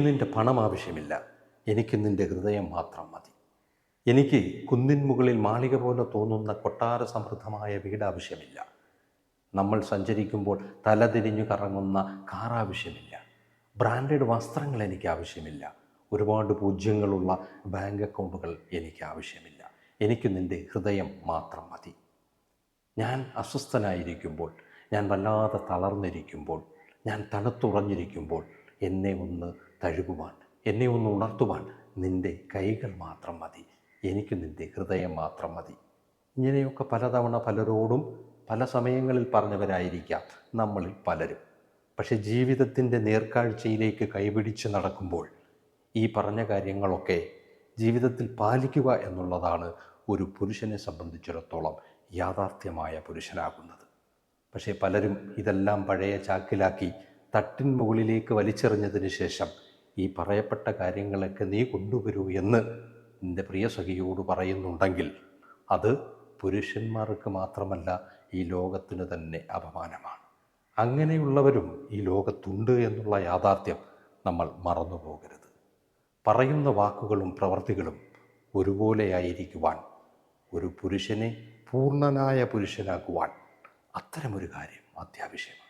നിന്റെ പണം ആവശ്യമില്ല. എനിക്ക് നിന്റെ ഹൃദയം മാത്രം മതി. എനിക്ക് കുന്നിൻ മുകളിൽ മാളിക പോലെ തോന്നുന്ന കൊട്ടാര സമൃദ്ധമായ വീട് ആവശ്യമില്ല. നമ്മൾ സഞ്ചരിക്കുമ്പോൾ തലതിരിഞ്ഞു കറങ്ങുന്ന കാർ ആവശ്യമില്ല. ബ്രാൻഡഡ് വസ്ത്രങ്ങൾ എനിക്ക് ആവശ്യമില്ല. ഒരുപാട് പൂജ്യങ്ങളുള്ള ബാങ്ക് അക്കൗണ്ടുകൾ എനിക്ക് ആവശ്യമില്ല. എനിക്ക് നിന്റെ ഹൃദയം മാത്രം മതി. ഞാൻ അസ്വസ്ഥനായിരിക്കുമ്പോൾ ഞാൻ വല്ലാതെ തളർന്നിരിക്കുമ്പോൾ ഞാൻ തണുത്തുറഞ്ഞിരിക്കുമ്പോൾ എന്നെ ഒന്ന് തഴുകുവാൻ എന്നെ ഒന്ന് ഉണർത്തുവാൻ നിന്റെ കൈകൾ മാത്രം മതി. എനിക്ക് നിന്റെ ഹൃദയം മാത്രം മതി. ഇങ്ങനെയൊക്കെ പലതവണ പലരോടും പല സമയങ്ങളിൽ പറഞ്ഞവരായിരിക്കാം നമ്മളിൽ പലരും. പക്ഷെ ജീവിതത്തിന്റെ നേർക്കാഴ്ചയിലേക്ക് കൈപിടിച്ച് നടക്കുമ്പോൾ ഈ പറഞ്ഞ കാര്യങ്ങളൊക്കെ ജീവിതത്തിൽ പാലിക്കുക എന്നുള്ളതാണ് ഒരു പുരുഷനെ സംബന്ധിച്ചിടത്തോളം യാഥാർത്ഥ്യമായ പുരുഷനാകുന്നത്. പക്ഷേ പലരും ഇതെല്ലാം പഴയ ചാക്കിലാക്കി തട്ടിൻ മുകളിലേക്ക് വലിച്ചെറിഞ്ഞതിന് ശേഷം ഈ പറയപ്പെട്ട കാര്യങ്ങളൊക്കെ നീ കൊണ്ടുവരൂ എന്ന് നിന്റെ പ്രിയ സഖിയോട് പറയുന്നുണ്ടെങ്കിൽ അത് പുരുഷന്മാർക്ക് മാത്രമല്ല ഈ ലോകത്തിന് തന്നെ അപമാനമാണ്. അങ്ങനെയുള്ളവരും ഈ ലോകത്തുണ്ട് എന്നുള്ള യാഥാർത്ഥ്യം നമ്മൾ മറന്നു പോകരുത് പറയുന്ന വാക്കുകളും പ്രവർത്തികളും ഒരുപോലെയായിരിക്കുവാൻ ഒരു പുരുഷനെ പൂർണനായ പുരുഷനാക്കുവാൻ അത്തരമൊരു കാര്യം അത്യാവശ്യമാണ്.